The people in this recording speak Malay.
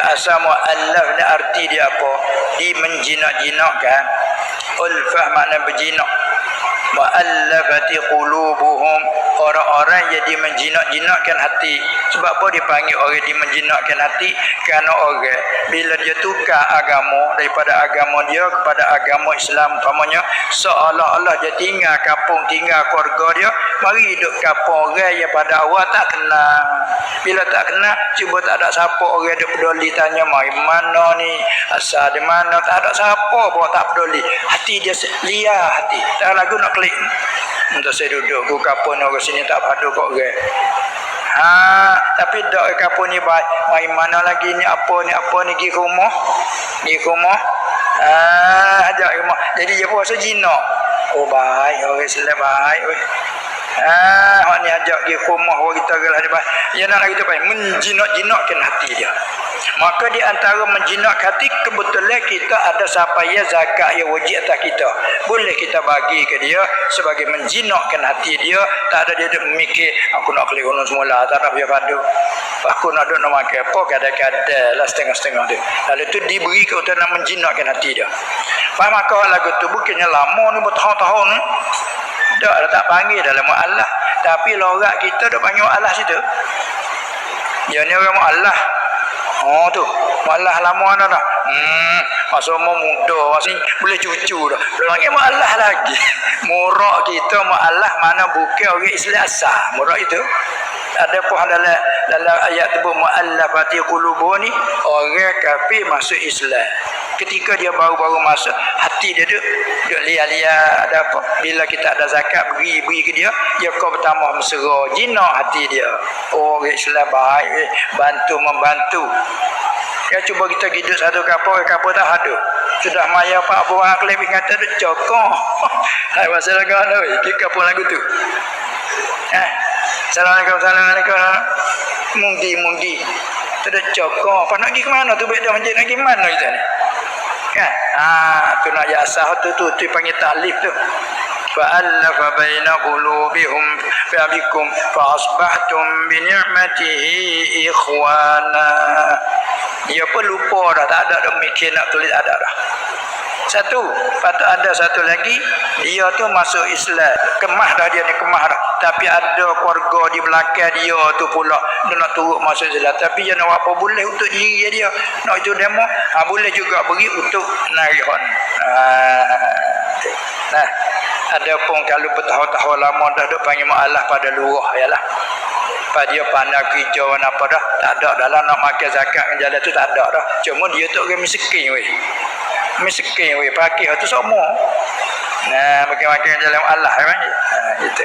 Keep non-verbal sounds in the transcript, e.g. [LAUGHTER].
asal mu'allaf ni arti dia apa? Di menjinak-jinakkan. Ulfah makna berjinak mu'allafati qulubuhum. Orang-orang yang dimenjinak-jinakkan hati. Sebab apa dipanggil orang dimenjinakkan hati? Kerana orang bila dia tukar agama daripada agama dia kepada agama Islam umpamanya seolah-olah dia tinggal kampung tinggal keluarga dia mari hidup kampung orang yang pada awal tak kenal bila tak kenal cuba tak ada siapa orang dia peduli tanya mari mana ni? Asal di mana? Tak ada siapa pun tak peduli. Hati dia liar hati. Tak lagu nak klik untuk saya duduk ku kapun orang sini tak padu kok orang Ha, tapi dak kapun ni baik. Mai mana lagi ni apa ni apa ni pergi rumah. Pergi rumah. Ah, ajak rumah. Jadi dia puasa jinak. Oh baik, orang Islam baik. Oi. Ah, ajak pergi rumah orang kita gelah dia. Ya nak kita baik menjinak-jinakkan hati dia. Maka di antara menjinak hati kebetulan kita ada sapaya zakat yang wajib atas kita. Boleh kita bagi ke dia sebagai menjinakkan hati dia. Tak ada dia memikir aku nak gunung semula. Tak ada biar padu. Aku nak duduk nak makan apa kadang-kadang lah setengah-setengah dia. Lalu itu diberi ke untuk nak menjinakkan hati dia. Faham maka lagu tu bukannya lama ni bertahun-tahun ni. Tak, tak panggil dalam Allah. Tapi lorak kita dah panggil Allah situ. Ya ni orang Allah. Oh tu. Malah lama dah dah. Hmm, masa umur muda masih boleh cucu dah. Belum lagi [LAUGHS] malah lagi. Murak kita malah mana bukan orang Islam asal. Murak itu. Ada pun dalam dalam ayat tu muallafati qulubuni orang kafir masuk Islam. Ketika dia baru-baru masuk hati dia duk duk liar-liar ada apa bila kita ada zakat beri beri ke dia dia kau bertambah mesra jinak hati dia oh orang Islam baik eh, bantu membantu Ya cuba kita hidup satu kapal, kapal tak ada. Sudah maya pak buah klip kata ada cokong. Hai masalah kau ada, ki kapal lagu tu. Eh, Assalamualaikum, Assalamualaikum. Mungdi, mungdi. Tu ada cokong. Apa nak pergi ke mana tu? Beda masjid nak pergi mana kita ni? Kan? Ah, tu nak jasah tu, tu, tu panggil taklif tu. فألف بين قلوبهم فبكم فأصبحتم بنعمته إخوانا dia pun lupa dah tak ada dah mikir nak tulis ada dah satu patut ada satu lagi. Dia tu masuk Islam. Kemah dah dia ni kemah dah. Tapi ada keluarga di belakang dia tu pula. Dia nak turut masuk Islam. Tapi dia nak apa boleh untuk diri dia. Nak itu demo ha, boleh juga beri untuk narihan ha, nah ada pun kalau bertahun-tahun lama dah duk panggil Allah pada lurah yalah. Pada dia pandai kerja apa dah tak ada dalam nak makan zakat jalan tu tak ada dah. Cuma dia tu orang miskin weh miskin weh pakai. Tu semua. Nah makan-makan jalan Allah kan ha, gitu